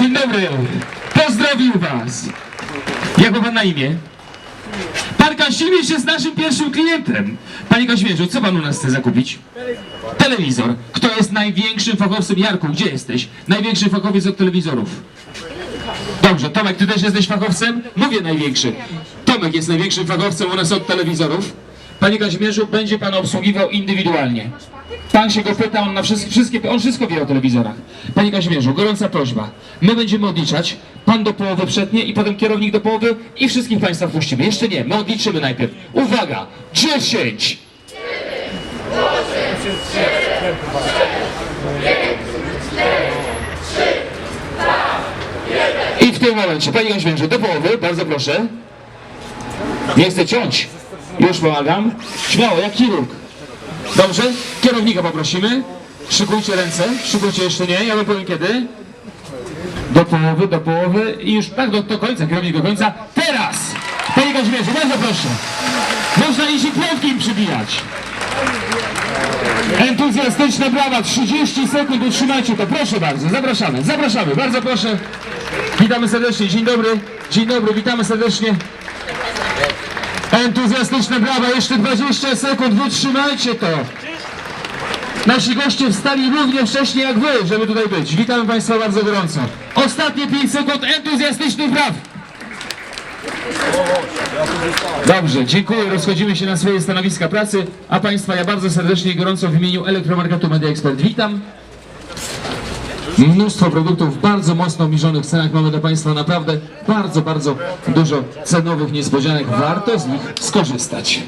Dzień dobry, pozdrowił was. Jak ma pan na imię? Pan Kazimierz jest naszym pierwszym klientem. Panie Kazimierzu, co pan u nas chce zakupić? Telewizor. Kto jest największym fachowcem? Jarku, gdzie jesteś? Największy fachowiec od telewizorów. Dobrze, Tomek, ty też jesteś fachowcem? Mówię największy. Tomek jest największym fachowcem u nas od telewizorów. Panie Kazimierzu, będzie pan obsługiwał indywidualnie. Pan się go pyta, on na wszystkie, wszystkie, on wszystko wie o telewizorach. Panie Kazimierzu, gorąca prośba. My będziemy odliczać, pan do połowy przetnie i potem kierownik do połowy i wszystkich państwa wpuścimy. Jeszcze nie, my odliczymy najpierw. Uwaga, 10! I w tym momencie, panie Kazimierzu, do połowy, bardzo proszę. Nie chcę ciąć. Już pomagam. Śmiało, jak chirurg. Dobrze? Kierownika poprosimy. Szykujcie ręce. Szykujcie jeszcze nie. Ja wam powiem kiedy. Do połowy, do połowy i już tak do, do końca, kierownik do końca. Teraz! Panie Kazimierzu, bardzo proszę. Można iść i piątki im przybijać. Entuzjastyczne brawa, 30 sekund, utrzymajcie to, proszę bardzo, zapraszamy, zapraszamy, bardzo proszę. Witamy serdecznie, dzień dobry, dzień dobry, witamy serdecznie. Entuzjastyczne brawa, jeszcze 20 sekund, wytrzymajcie to. Nasi goście wstali równie wcześnie jak wy, żeby tutaj być. Witamy Państwa bardzo gorąco. Ostatnie 5 sekund entuzjastycznych braw. Dobrze, dziękuję. Rozchodzimy się na swoje stanowiska pracy, a Państwa ja bardzo serdecznie i gorąco w imieniu Elektromarketu Media Expert witam. Mnóstwo produktów w bardzo mocno obniżonych cenach. Mamy dla Państwa naprawdę bardzo, bardzo dużo cenowych niespodzianek. Warto z nich skorzystać.